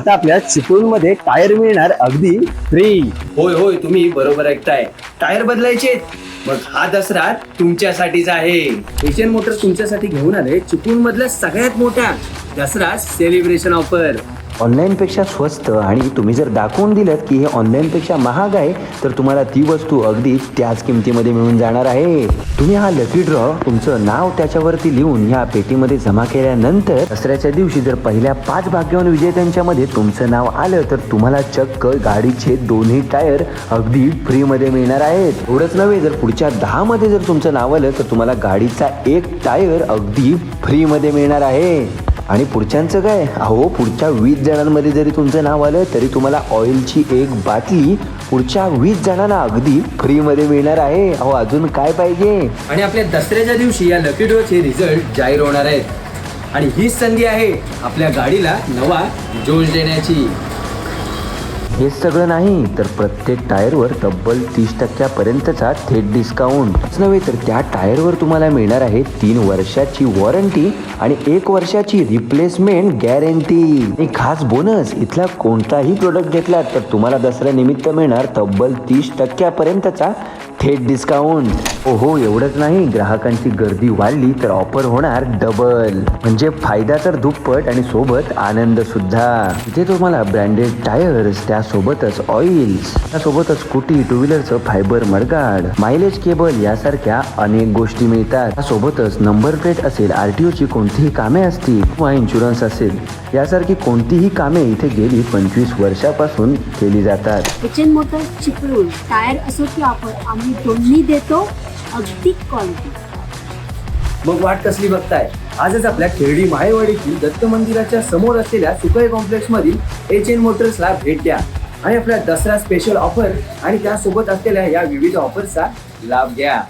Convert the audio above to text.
आता आपल्या चिपळूणमध्ये टायर मिळणार अगदी फ्री होय होय तुम्ही बरोबर ऐकताय. टायर बदलायचे मग हा दसरा तुमच्यासाठीच आहे. एशियन मोटर्स तुमच्यासाठी घेऊन आले. चिपळूण मधल्या सगळ्यात मोठ्या दसरा सेलिब्रेशन ऑफर ऑनलाईनपेक्षा स्वस्त आणि तुम्ही जर दाखवून दिलं की हे ऑनलाईनपेक्षा महाग आहे तर तुम्हाला ती वस्तू अगदी त्याच किमतीमध्ये मिळून जाणार आहे. तुम्ही हा लकी ड्रॉ तुमचं नाव त्याच्यावरती लिहून ह्या पेटीमध्ये जमा केल्यानंतर दसऱ्याच्या दिवशी जर पहिल्या पाच भाग्यवान विजेत्यांच्यामध्ये तुमचं नाव आलं तर तुम्हाला चक्क गाडीचे दोन्ही टायर अगदी फ्रीमध्ये मिळणार आहेत. एवढंच नव्हे जर पुढच्या दहामध्ये जर तुमचं नाव आलं तर तुम्हाला गाडीचा एक टायर अगदी फ्रीमध्ये मिळणार आहे. आणि पुढच्यांचं काय? अहो पुढच्या वीस जणांमध्ये जरी तुमचं नाव आलं तरी तुम्हाला ऑइलची एक बाटली पुढच्या वीस जणांना अगदी फ्रीमध्ये मिळणार आहे. अहो अजून काय पाहिजे? आणि आपल्या दसऱ्याच्या दिवशी या लकी ड्रॉचे रिझल्ट जाहीर होणार आहेत. आणि हीच संधी आहे आपल्या गाडीला नवा जोश देण्याची. हे सगळं नाही तर प्रत्येक टायरवर तब्बल तीस टक्क्यापर्यंतचा थेट डिस्काउंट नव्हे तर त्या टायरवर तुम्हाला मिळणार आहे तीन वर्षाची वॉरंटी आणि एक वर्षाची रिप्लेसमेंट गॅरंटी आणि खास बोनस इथला कोणताही प्रोडक्ट घेतला तर तुम्हाला दसऱ्या निमित्त मिळणार तब्बल तीस टक्क्यापर्यंतचा थेट डिस्काउंट ओहो एवढंच नाही. ग्राहकांची गर्दी वाढली तर ऑफर होणार डबल म्हणजे फायदा तर दुप्पट आणि सोबत आनंद सुद्धा. इथे तुम्हाला ब्रँडेड टायर्स त्यासोबतच ऑइल्स त्यासोबतच स्कूटी टू व्हीलरचं फायबर मडगाड मायलेज केबल यासारख्या अनेक गोष्टी मिळतात. त्यासोबतच नंबर प्लेट असेल आरटीओ ची कोणतीही कामे असतील किंवा इन्शुरन्स असेल यासारखी कोणतीही कामे इथे गेली पंचवीस वर्षापासून केली जातात. मोटर चिपळूण टायर असो की आपण आम्ही दोन्ही देतो अगदी क्वालिटी मग वाट कसली बघताय? आजच आपल्या खेरडी माहेवाडीतील दत्त मंदिराच्या समोर असलेल्या सुकई कॉम्प्लेक्स मधील एच एन मोटर्सला भेट द्या. आणि आपल्या दसरा स्पेशल ऑफर आणि त्यासोबत असलेल्या या विविध ऑफर्सचा लाभ घ्या.